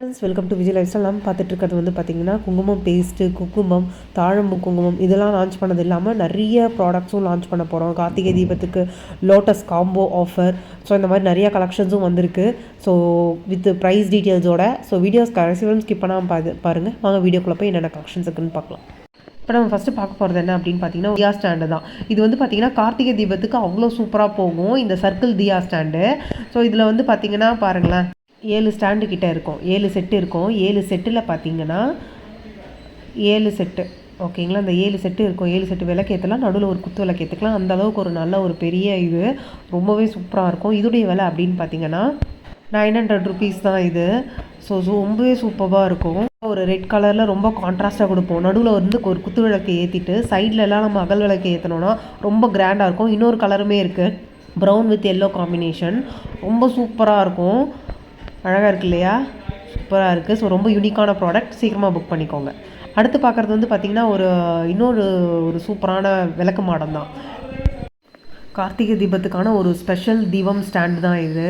Friends welcome to Vijay life நம்ம பார்த்துட்டு இருக்கிறது வந்து பார்த்திங்கன்னா குங்குமம் பேஸ்ட்டு குங்குமம் தாழம்பு குங்குமம் இதெல்லாம் லான்ச் பண்ணது இல்லாமல் நிறைய ப்ராடக்ட்ஸும் லான்ச் பண்ண போகிறோம் கார்த்திகை தீபத்துக்கு லோட்டஸ் காம்போ ஆஃபர் ஸோ இந்த மாதிரி நிறைய கலெக்ஷன்ஸும் வந்திருக்கு. ஸோ வித் ப்ரைஸ் டீட்டெயில்ஸோட ஸோ வீடியோஸ் கடைசி வரும் ஸ்கிப் பண்ணாமல் பாது பாருங்கள் வாங்க வீடியோக்குள்ளே போய் என்னென்ன கலெக்ஷன்ஸ் இருக்குன்னு பார்க்கலாம். இப்போ நம்ம ஃபஸ்ட்டு பார்க்க போகிறது என்ன அப்படின்னு பார்த்தீங்கன்னா தியா ஸ்டாண்டு தான். இது வந்து பார்த்தீங்கன்னா கார்த்திகை தீபத்துக்கு அவ்வளோ சூப்பராக போகும். இந்த சர்க்கிள் தியா ஸ்டாண்டு ஸோ இதில் வந்து பார்த்தீங்கன்னா பாருங்களேன். ஏழு ஸ்டாண்டு கிட்டே இருக்கும். ஏழு செட்டு இருக்கும். ஏழு செட்டில் பார்த்தீங்கன்னா ஏழு செட்டு ஓகேங்களா அந்த ஏழு செட்டு இருக்கும். ஏழு செட்டு விளக்கேற்றலாம் நடுவில் ஒரு குத்து விளக்கேற்றுக்கலாம் அந்த அளவுக்கு ஒரு நல்ல ஒரு பெரிய இது. ரொம்பவே சூப்பராக இருக்கும். இதோடைய விலை அப்படின்னு பார்த்தீங்கன்னா நைன் ஹண்ட்ரட் ருபீஸ் தான் இது. ஸோ ரொம்பவே சூப்பராக இருக்கும். ஒரு ரெட் கலரில் ரொம்ப கான்ட்ராஸ்ட்டாக கொடுப்போம். நடுவில் வந்து ஒரு குத்து விளக்கு ஏற்றிட்டு சைட்லலாம் நம்ம அகல் விளக்கு ஏற்றினோன்னா ரொம்ப கிராண்டாக இருக்கும். இன்னொரு கலருமே இருக்குது ப்ரௌன் வித் எல்லோ காம்பினேஷன் ரொம்ப சூப்பராக இருக்கும். அழகாக இருக்கு இல்லையா? சூப்பராக இருக்குது ஸோ ரொம்ப யூனிக்கான ப்ராடக்ட் சீக்கிரமாக புக் பண்ணிக்கோங்க. அடுத்து பார்க்குறது வந்து பார்த்திங்கன்னா ஒரு இன்னொரு ஒரு சூப்பரான விளக்கு மாடம் தான். கார்த்திகை தீபத்துக்கான ஒரு ஸ்பெஷல் தீபம் ஸ்டாண்டு தான் இது.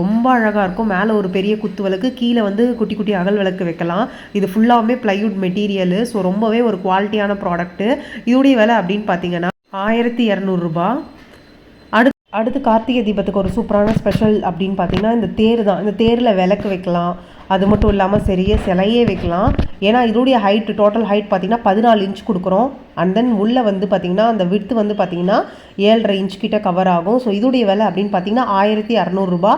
ரொம்ப அழகாக இருக்கும். மேலே ஒரு பெரிய குத்து விளக்கு கீழே வந்து குட்டி குட்டி அகல் விளக்கு வைக்கலாம். இது ஃபுல்லாகவே ப்ளைவுட் மெட்டீரியலு ஸோ ரொம்பவே ஒரு குவாலிட்டியான ப்ராடக்ட்டு இதோடைய விலை அப்படின்னு பார்த்தீங்கன்னா ஆயிரத்தி இரநூறுபா அடுத்து கார்த்திகை தீபத்துக்கு ஒரு சூப்பரான ஸ்பெஷல் அப்படின்னு பார்த்தீங்கன்னா இந்த தேர் தான். இந்த தேரில் விளக்கு வைக்கலாம். அது மட்டும் இல்லாமல் சரியே சிலையே வைக்கலாம். ஏன்னா இதோடைய ஹைட் டோட்டல் ஹைட் பார்த்தீங்கன்னா பதினாலு இன்ச் கொடுக்குறோம். அண்ட் தென் உள்ளே வந்து பார்த்திங்கன்னா அந்த விடுத்து வந்து பார்த்திங்கன்னா ஏழரை இன்ச் கிட்ட கவர் ஆகும். ஸோ இதோடைய விலை அப்படின்னு பார்த்தீங்கன்னா ஆயிரத்தி அறநூறுரூபா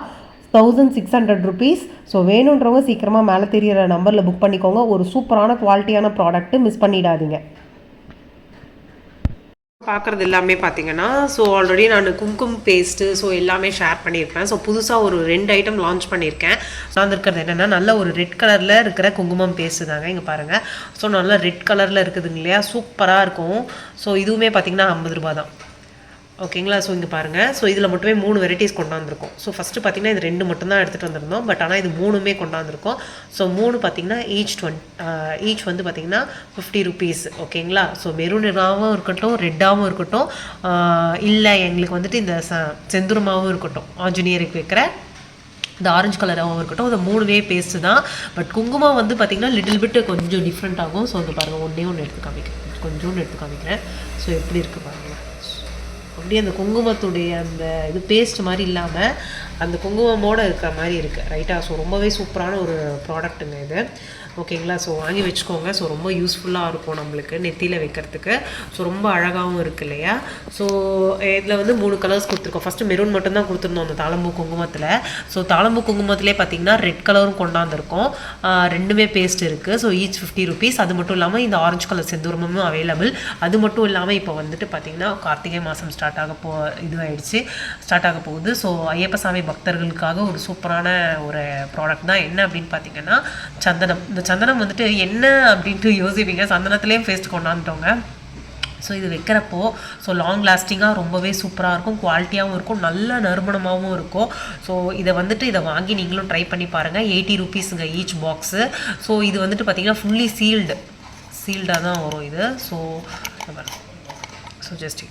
thousand six hundred rupees so வேணுன்றவங்க சீக்கிரமாக மேலே தெரியிற நம்பரில் புக் பண்ணிக்கோங்க. ஒரு சூப்பரான குவாலிட்டியான ப்ராடக்ட்டு மிஸ் பண்ணிடாதீங்க. பார்க்குறது எல்லாமே பார்த்தீங்கன்னா ஸோ ஆல்ரெடி நான் கும்கும் பேஸ்ட்டு ஸோ எல்லாமே ஷேர் பண்ணியிருப்பேன் ஸோ புதுசாக ஒரு ரெண்டு ஐட்டம் லான்ச் பண்ணியிருக்கேன். ஸோ இருக்கிறது என்னென்னா நல்ல ஒரு ரெட் கலரில் இருக்கிற குங்குமம் பேஸ்ட்டு தாங்க இங்கே பாருங்கள் ஸோ நல்லா ரெட் கலரில் இருக்குதுங்க இல்லையா? சூப்பராக இருக்கும். ஸோ இதுவுமே பார்த்தீங்கன்னா ஐம்பது ரூபா தான். ஓகேங்களா? ஸோ இங்கே பாருங்கள் ஸோ இதில் மட்டுமே மூணு வெரைட்டிஸ் கொண்டாந்துருக்கோம். ஸோ ஃபஸ்ட்டு பார்த்தீங்கன்னா இது ரெண்டு மட்டும்தான் எடுத்துகிட்டு வந்திருந்தோம். பட் ஆனால் இது மூணுமே கொண்டாந்துருக்கோம். ஸோ மூணு பார்த்தீங்கன்னா ஈச் டுவென் ஈச் வந்து பார்த்தீங்கன்னா ஃபிஃப்டி ருபீஸ் ஓகேங்களா? ஸோ மெரூனாகவும் இருக்கட்டும் ரெட்டாகவும் இருக்கட்டும். இல்லை எங்களுக்கு வந்துட்டு இந்த ச செந்துரமாகவும் இருக்கட்டும். ஆஞ்சநேயருக்கு வைக்கிற இந்த ஆரஞ்சு கலராகவும் இருக்கட்டும். அது மூணுமே பேஸ்ட்டு தான். பட் குங்குமம் வந்து பார்த்திங்கன்னா லிட்டில் பிட்டு கொஞ்சம் டிஃப்ரெண்ட் ஆகும். ஸோ வந்து பாருங்கள் ஒன்றே ஒன்று எடுத்து காமிக்கிறேன். கொஞ்சோண்டு எடுத்து காமிக்கிறேன். ஸோ எப்படி இருக்குது பாருங்கள் அப்படியே அந்த குங்குமத்துடைய அந்த இது பேஸ்ட் மாதிரி இல்லாமல் அந்த குங்குமமோடு இருக்கிற மாதிரி இருக்குது ரைட்டாக ஸோ ரொம்பவே சூப்பரான ஒரு ப்ராடக்ட்டுங்க இது. ஓகேங்களா? ஸோ வாங்கி வச்சுக்கோங்க. ஸோ ரொம்ப யூஸ்ஃபுல்லாக இருக்கும் நம்மளுக்கு நெத்தியில் வைக்கிறதுக்கு. ஸோ ரொம்ப அழகாகவும் இருக்குது இல்லையா? ஸோ இதில் வந்து மூணு கலர்ஸ் கொடுத்துருக்கோம். ஃபஸ்ட்டு மெரூன் மட்டும்தான் கொடுத்துருந்தோம் அந்த தாளம்பூ குங்குமத்தில். ஸோ தாளம்பூ குங்குமத்திலே பார்த்தீங்கன்னா ரெட் கலரும் கொண்டாந்துருக்கோம். ரெண்டுமே பேஸ்ட் இருக்குது ஸோ ஈச் ஃபிஃப்டி ருபீஸ் அது மட்டும் இல்லாமல் இந்த ஆரஞ்சு கலர் செந்தூரமும் அவைலபிள் அது மட்டும் இல்லாமல் இப்போ வந்துட்டு பார்த்திங்கன்னா கார்த்திகை மாதம் ஸ்டார்ட் ஆக போ இதுவாகிடுச்சு ஸ்டார்ட் ஆக போகுது. ஸோ ஐயப்ப சாமி பக்தர்களுக்காக ஒரு சூப்பரான ஒரு ப்ராடக்ட் தான். என்ன அப்படின்னு பார்த்தீங்கன்னா சந்தனம். இந்த சந்தனம் வந்துட்டு என்ன அப்படின்ட்டு யோசிப்பீங்க. சந்தனத்துலேயும் ஃபேஸ்ட் கொண்டாந்துட்டோங்க. ஸோ இது வைக்கிறப்போ ஸோ லாங் லாஸ்டிங்காக ரொம்பவே சூப்பராக இருக்கும். குவாலிட்டியாகவும் இருக்கும். நல்ல நறுமணமாகவும் இருக்கும். ஸோ இதை வந்துட்டு இதை வாங்கி நீங்களும் ட்ரை பண்ணி பாருங்கள் எயிட்டி ருபீஸுங்க ஈச் பாக்ஸு ஸோ இது வந்துட்டு பார்த்திங்கன்னா ஃபுல்லி சீல்டு சீல்டாக தான் வரும் இது. ஸோ ஸோ ஜஸ்ட்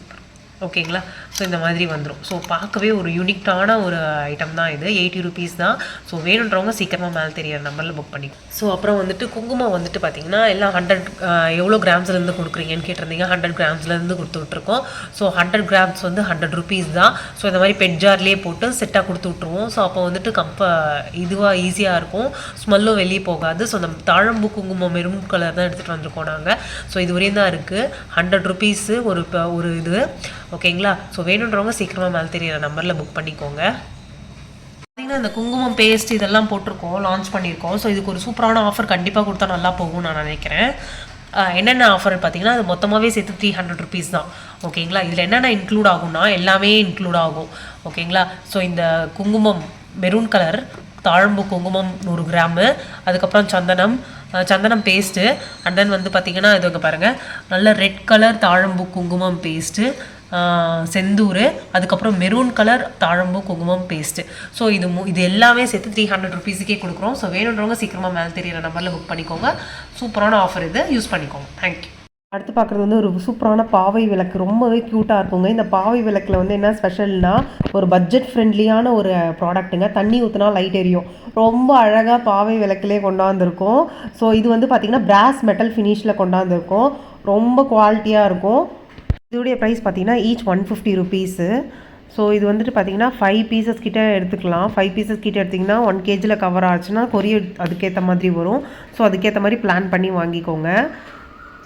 ஓகேங்களா ஸோ இந்த மாதிரி வந்துடும் ஸோ பார்க்கவே ஒரு யூனிக்டான ஒரு ஐட்டம் தான் இது. எயிட்டி ருபீஸ் தான். ஸோ வேணுன்றவங்க சீக்கிரமாக மேலே தெரியிற நம்பரில் புக் பண்ணி ஸோ அப்புறம் வந்துட்டு குங்குமம் வந்துட்டு பார்த்தீங்கன்னா எல்லாம் ஹண்ட்ரட் எவ்வளோ கிராம்ஸ்லேருந்து கொடுக்குறீங்கன்னு கேட்டிருந்தீங்க. ஹண்ட்ரட் கிராம்ஸ்லேருந்து கொடுத்து விட்ருக்கோம் ஸோ ஹண்ட்ரட் கிராம்ஸ் வந்து ஹண்ட்ரட் ருபீஸ் தான். ஸோ இந்த மாதிரி பெட் ஜார்லேயே போட்டு செட்டாக கொடுத்து விட்ருவோம் ஸோ அப்போ வந்துட்டு கம்ப இதுவாக ஈஸியாக இருக்கும். ஸ்மெல்லும் வெளியே போகாது. ஸோ அந்த தாழம்பு குங்குமம் மெரூன் கலர் தான் எடுத்துகிட்டு வந்திருக்கோம் நாங்கள் ஸோ இது வரையும் தான் இருக்குது ஹண்ட்ரட் ருபீஸு ஒரு ஒரு இது. ஓகேங்களா ஸோ வேணுன்றவங்க சீக்கிரமாக மேலே தெரியிற நம்பரில் புக் பண்ணிக்கோங்க. பார்த்தீங்கன்னா இந்த குங்குமம் பேஸ்ட் இதெல்லாம் போட்டிருக்கோம் லான்ச் பண்ணியிருக்கோம். ஸோ இதுக்கு ஒரு சூப்பரான ஆஃபர் கண்டிப்பாக கொடுத்தா நல்லா போகும் நான் நினைக்கிறேன். என்னென்ன ஆஃபர் பார்த்தீங்கன்னா அது மொத்தமாகவே சேர்த்து த்ரீ ஹண்ட்ரட் ருபீஸ் தான். ஓகேங்களா இதில் என்னென்ன இன்க்ளூட் ஆகும்னா எல்லாமே இன்க்ளூட் ஆகும். ஓகேங்களா ஸோ இந்த குங்குமம் மெரூன் கலர் தாழம்பு குங்குமம் நூறு கிராமு அதுக்கப்புறம் சந்தனம் சந்தனம் பேஸ்ட்டு அண்ட் தென் வந்து பார்த்திங்கன்னா இது இங்கே பாருங்கள் நல்ல ரெட் கலர் தாழம்பு குங்குமம் பேஸ்ட்டு செந்தூர் அதுக்கப்புறம் மெரூன் கலர் தாழம்பு குங்குமம் பேஸ்ட்டு ஸோ இது இது எல்லாமே சேர்த்து த்ரீ ஹண்ட்ரட் ருபீஸுக்கே கொடுக்குறோம். ஸோ வேணுன்றவங்க சீக்கிரமாக மேலே தெரியிற நம்பரில் புக் பண்ணிக்கோங்க. சூப்பரான ஆஃபர் இது. யூஸ் பண்ணிக்கோங்க. தேங்க்யூ அடுத்து பார்க்குறது வந்து ஒரு சூப்பரான பாவை விளக்கு. ரொம்பவே க்யூட்டாக இருக்குங்க. இந்த பாவை விளக்கில் வந்து என்ன ஸ்பெஷல்னா ஒரு பட்ஜெட் ஃப்ரெண்ட்லியான ஒரு ப்ராடக்ட்டுங்க தண்ணி ஊற்றினா லைட் எரியும். ரொம்ப அழகாக பாவை விளக்கிலே கொண்டாந்துருக்கும். ஸோ இது வந்து பார்த்திங்கன்னா பிராஸ் மெட்டல் ஃபினிஷில் கொண்டாந்துருக்கும். ரொம்ப குவாலிட்டியாக இருக்கும். இதோடைய ப்ரைஸ் பார்த்தீங்கன்னா each one fifty rupees so இது வந்துட்டு பார்த்தீங்கன்னா ஃபைவ் பீசஸ் கிட்டே எடுத்துக்கலாம். ஃபைவ் பீசஸ் கிட்ட எடுத்திங்கன்னா ஒன் கேஜியில் கவர் ஆச்சுன்னா கொரியர் அதுக்கேற்ற மாதிரி வரும். ஸோ அதுக்கேற்ற மாதிரி பிளான் பண்ணி வாங்கிக்கோங்க.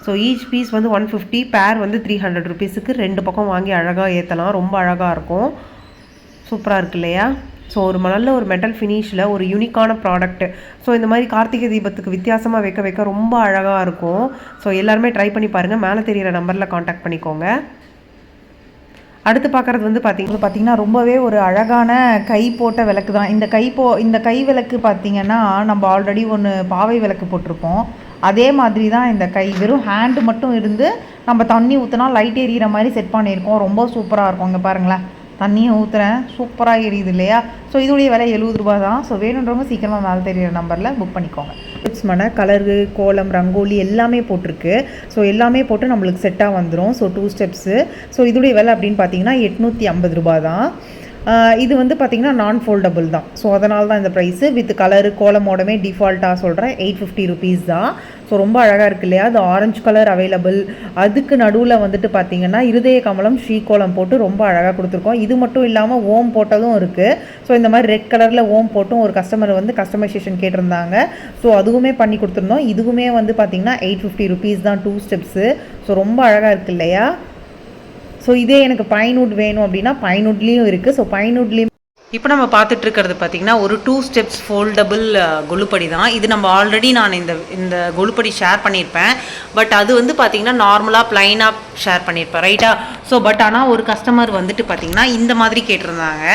ஸோ ஈச் பீஸ் வந்து ஒன் ஃபிஃப்டி பேர் வந்து த்ரீ ஹண்ட்ரட் ருபீஸுக்கு ரெண்டு பக்கம் வாங்கி அழகாக ஏற்றலாம் ரொம்ப அழகாக இருக்கும். சூப்பராக இருக்கு இல்லையா? ஸோ ஒரு நல்ல ஒரு மெட்டல் ஃபினிஷில் ஒரு யூனிக்கான ப்ராடக்ட்டு ஸோ இந்த மாதிரி கார்த்திகை தீபத்துக்கு வித்தியாசமாக வைக்க வைக்க ரொம்ப அழகாக இருக்கும். ஸோ எல்லாருமே ட்ரை பண்ணி பாருங்கள் மேலே தெரியிற நம்பரில் காண்டாக்ட் பண்ணிக்கோங்க. அடுத்து பார்க்குறது வந்து பார்த்தீங்கன்னா பார்த்தீங்கன்னா ரொம்பவே ஒரு அழகான கை போட்ட விளக்கு தான். இந்த கை போ இந்த கை விளக்கு பார்த்தீங்கன்னா நம்ம ஆல்ரெடி ஒன்று பாவை விளக்கு போட்டிருப்போம். அதே மாதிரி தான் இந்த கை. வெறும் ஹேண்டு மட்டும் இருந்து நம்ம தண்ணி ஊற்றினா லைட் எரியிற மாதிரி செட் பண்ணியிருக்கோம். ரொம்ப சூப்பராக இருக்கும். இங்கே பாருங்களேன். தண்ணியை ஊற்றுறேன் சூப்பராக எரியுது இல்லையா? ஸோ இதோடைய விலை எழுபது ரூபா தான். ஸோ வேணுன்றவங்க சீக்கிரமாக மேலே தெரியிற நம்பரில் புக் பண்ணிக்கோங்க. டிப்ஸ் மன கலரு கோலம் ரங்கோலி எல்லாமே போட்டிருக்கு. ஸோ எல்லாமே போட்டு நம்மளுக்கு செட்டாக வந்துடும் ஸோ டூ ஸ்டெப்ஸு ஸோ இதோடைய விலை அப்படின்னு பார்த்தீங்கன்னா எட்நூற்றி ஐம்பது ரூபா தான். இது வந்து பார்த்திங்கன்னா நான் ஃபோல்டபுள் தான். ஸோ அதனால தான் இந்த ப்ரைஸு வித் கலரு கோலமோடமே டிஃபால்ட்டாக சொல்கிறேன் எயிட் ஃபிஃப்டி ருபீஸ் தான். ஸோ ரொம்ப அழகாக இருக்கு இல்லையா? அது ஆரஞ்சு கலர் அவைலபிள் அதுக்கு நடுவில் வந்துட்டு பார்த்தீங்கன்னா இருதய கமலம் ஸ்ரீகோலம் போட்டு ரொம்ப அழகாக கொடுத்துருக்கோம். இது மட்டும் இல்லாமல் ஓம் போட்டதும் இருக்குது ஸோ இந்த மாதிரி ரெட் கலரில் ஓம் போட்டும் ஒரு கஸ்டமர் வந்து கஸ்டமைசேஷன் கேட்டிருந்தாங்க. ஸோ அதுவுமே பண்ணி கொடுத்துருந்தோம். இதுவுமே வந்து பார்த்தீங்கன்னா எயிட் ஃபிஃப்டி ருபீஸ் தான் டூ ஸ்டெப்ஸு ஸோ ரொம்ப அழகாக இருக்கு இல்லையா? ஸோ இதே எனக்கு பைன்வுட் வேணும் அப்படின்னா பைன்வுட்லேயும் இருக்குது ஸோ பைன்வுட்லேயும் இப்போ நம்ம பார்த்துட்டு இருக்கிறது பார்த்தீங்கன்னா ஒரு டூ ஸ்டெப்ஸ் ஃபோல்டபுள் கொலுப்படி தான் இது நம்ம ஆல்ரெடி நான் இந்த இந்த கொலுப்படி ஷேர் பண்ணியிருப்பேன். பட் அது வந்து பார்த்தீங்கன்னா நார்மலாக ப்ளைனாக ஷேர் பண்ணியிருப்பேன். ரைட்டா ஸோ பட் ஆனால் ஒரு கஸ்டமர் வந்துட்டு பார்த்தீங்கன்னா இந்த மாதிரி கேட்டிருந்தாங்க.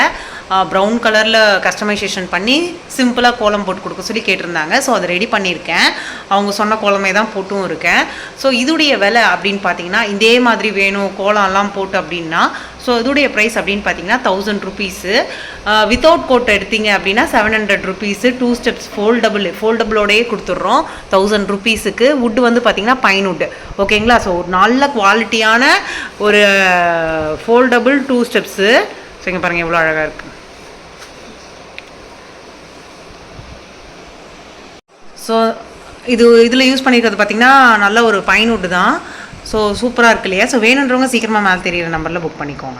ப்ரௌன் கலரில் கஸ்டமைசேஷன் பண்ணி சிம்பிளாக கோலம் போட்டு கொடுக்க சொல்லி கேட்டிருந்தாங்க. ஸோ அதை ரெடி பண்ணியிருக்கேன். அவங்க சொன்ன கோலமே தான் போட்டும் இருக்கேன். ஸோ இதுடைய விலை அப்படின்னு பார்த்தீங்கன்னா இதே மாதிரி வேணும் கோலம்லாம் போட்டு அப்படின்னா ஸோ இதோடைய ப்ரைஸ் அப்படின்னு பார்த்தீங்கன்னா தௌசண்ட் ருபீஸு வித்தவுட் கோட் எடுத்தீங்க அப்படின்னா seven hundred rupees two steps foldable ஃபோல்டபுளோடையே கொடுத்துட்றோம். தௌசண்ட் ருபீஸுக்கு வுட் வந்து பார்த்தீங்கன்னா பைன் வுட் ஓகேங்களா ஸோ ஒரு நல்ல குவாலிட்டியான ஒரு ஃபோல்டபுள் டூ ஸ்டெப்ஸு ஸோ இங்கே பாருங்கள் எவ்வளோ அழகாக இருக்குது ஸோ இது இதில் யூஸ் பண்ணியிருக்கிறது பார்த்தீங்கன்னா நல்ல ஒரு பைன்வுட் தான். ஸோ சூப்பராக இருக்கு இல்லையா? ஸோ வேணுன்றவங்க சீக்கிரமாக மேலே தெரியிற நம்பரில் புக் பண்ணிக்கோங்க.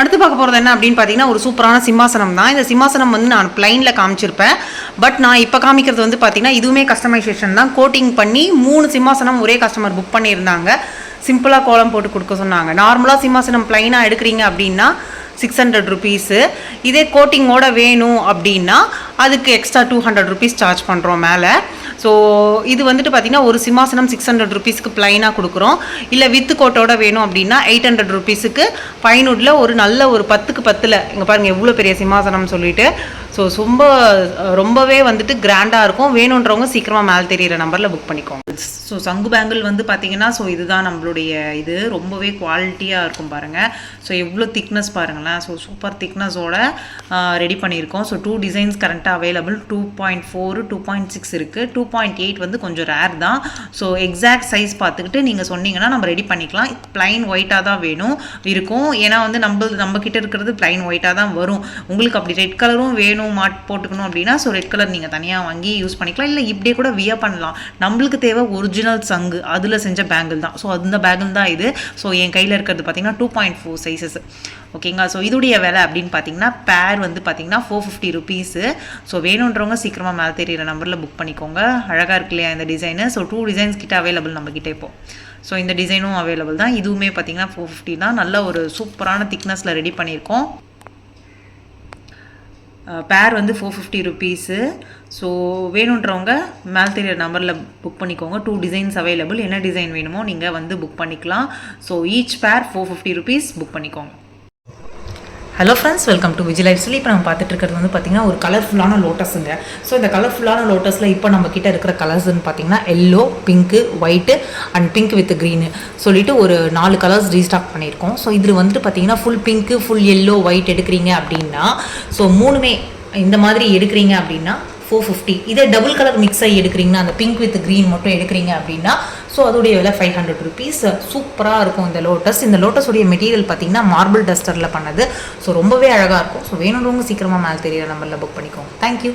அடுத்து பார்க்க போகிறது என்ன அப்படின்னு பார்த்தீங்கன்னா ஒரு சூப்பரான சிம்மாசனம் தான். இந்த சிம்மாசனம் வந்து நான் பிளைனில் காமிச்சிருப்பேன். பட் நான் இப்போ காமிக்கிறது வந்து பார்த்தீங்கன்னா இதுவுமே கஸ்டமைசேஷன் தான். கோட்டிங் பண்ணி மூணு சிம்மாசனம் ஒரே கஸ்டமர் புக் பண்ணியிருந்தாங்க. சிம்பிளாக கோலம் போட்டு கொடுக்க சொன்னாங்க. நார்மலாக சிம்மாசனம் பிளைனாக எடுக்கிறீங்க அப்படின்னா சிக்ஸ் ஹண்ட்ரட் ருபீஸு இதே கோட்டிங்கோட வேணும் அப்படின்னா அதுக்கு extra two hundred rupees charge பண்ணுறோம் மேலே. ஸோ இது வந்துட்டு பார்த்தீங்கன்னா ஒரு சிம்மாசனம் சிக்ஸ் ஹண்ட்ரட் ருபீஸ்க்கு ப்ளைனாக கொடுக்குறோம். இல்லை வித்து கோட்டோட வேணும் அப்படின்னா எயிட் ஹண்ட்ரட் ருபீஸுக்கு பைனுட்ல ஒரு நல்ல ஒரு பத்துக்கு பத்தில் இங்கே பாருங்கள் எவ்வளோ பெரிய சிம்மாசனம்னு சொல்லிட்டு ஸோ ரொம்ப ரொம்பவே வந்துட்டு கிராண்டாக இருக்கும். வேணுன்றவங்க சீக்கிரமாக மேலே தெரியிற நம்பரில் புக் பண்ணிக்கோங்க. ஸோ சங்கு பேங்கிள் வந்து பார்த்தீங்கன்னா ஸோ இதுதான் நம்மளுடைய இது. ரொம்பவே குவாலிட்டியாக இருக்கும் பாருங்கள் ஸோ எவ்வளோ திக்னஸ் பாருங்களேன். ஸோ சூப்பர் திக்னஸோட ரெடி பண்ணியிருக்கோம். ஸோ டூ டிசைன்ஸ் கரண்ட்டாக available two point four two point six இருக்குது டூ பாயிண்ட் எயிட் வந்து கொஞ்சம் ரேர் தான். ஸோ எக்ஸாக்ட் சைஸ் பார்த்துக்கிட்டு நீங்கள் சொன்னீங்கன்னா நம்ம ரெடி பண்ணிக்கலாம். பிளைன் ஒயிட்டாக தான் வேணும் இருக்கும். ஏன்னா வந்து நம்ம நம்ம கிட்ட இருக்கிறது பிளைன் ஒயிட்டாக தான் வரும். உங்களுக்கு அப்படி ரெட் கலரும் வேணும் மாட் போட்டுக்கணும் அப்படின்னா ஸோ ரெட் கலர் நீங்கள் தனியாக வாங்கி யூஸ் பண்ணிக்கலாம். இல்லை இப்படியே கூட வியா பண்ணலாம். நம்மளுக்கு தேவை ஒரிஜினல் சங்கு. அதில் செஞ்ச பேங்கிள் தான். ஸோ அந்த பேங்கிள் தான் இது. ஸோ என் கையில் இருக்கிறது பார்த்தீங்கன்னா டூ பாயிண்ட் ஃபோர் சைஸஸ் ஓகேங்களா ஸோ இதோடைய விலை அப்படின்னு பார்த்தீங்கன்னா பேர் வந்து பார்த்தீங்கன்னா ஃபோர் ஃபிஃப்டி ருபீஸு ஸோ வேணுன்றவங்க சீக்கிரமாக மேலே தெரியிற நம்பரில் புக் பண்ணிக்கோங்க. அழகாக இருக்கு இல்லையா இந்த டிசைனு ஸோ டூ டிசைன்ஸ் கிட்ட அவைலபிள் நம்ம இப்போ. ஸோ இந்த டிசைனும் அவைலபிள் தான். இதுவுமே பார்த்தீங்கன்னா ஃபோர் ஃபிஃப்டி தான். நல்ல ஒரு சூப்பரான திக்னஸில் ரெடி பண்ணியிருக்கோம். பேர் வந்து ஃபோர் ஃபிஃப்டி ருபீஸு ஸோ வேணுன்றவங்க மேல் தெரியிற நம்பரில் புக் பண்ணிக்கோங்க. டூ டிசைன்ஸ் அவைலபிள் என்ன டிசைன் வேணுமோ நீங்கள் வந்து புக் பண்ணிக்கலாம். So each pair four fifty rupees book பண்ணிக்கோங்க. Hello friends welcome to Vijay life இப்போ நம்ம பார்த்துட்டு இருக்கிறது வந்து பார்த்தீங்கன்னா ஒரு கலர்ஃபுல்லான லோட்டஸுங்க ஸோ இந்த கலர்ஃபுல்லான லோட்டஸில் இப்போ நம்ம கிட்ட இருக்கிற கலர்ஸ்னு பார்த்தீங்கன்னா yellow pink white and pink with green சொல்லிட்டு ஒரு நாலு கலர்ஸ் ரீஸ்டாக் பண்ணியிருக்கோம். ஸோ இதில் வந்துட்டு பார்த்தீங்கன்னா full pink full yellow white எடுக்கிறீங்க அப்படின்னா ஸோ மூணுமே இந்த மாதிரி எடுக்கிறீங்க அப்படின்னா ஃபோர் ஃபிஃப்டி இதே டபுள் கலர் மிக்ஸ் ஆகி எடுக்கிறீங்கன்னா அந்த பிங்க் வித் க்ரீன் மட்டும் எடுக்கிறீங்க அப்படின்னா ஸோ அதோடைய விலை ஃபைவ் ஹண்ட்ரட் ருபீஸ் சூப்பராக இருக்கும் இந்த லோட்டஸ் இந்த லோட்டஸுடைய மெட்டீரியல் பார்த்தீங்கன்னா மார்பிள் டஸ்டரில் பண்ணது. ஸோ ரொம்பவே அழகாக இருக்கும். ஸோ வேணுன்றவங்க சீக்கிரமாக மேலே தெரியிற நம்பரில் புக் பண்ணிக்கோங்க. தேங்க்யூ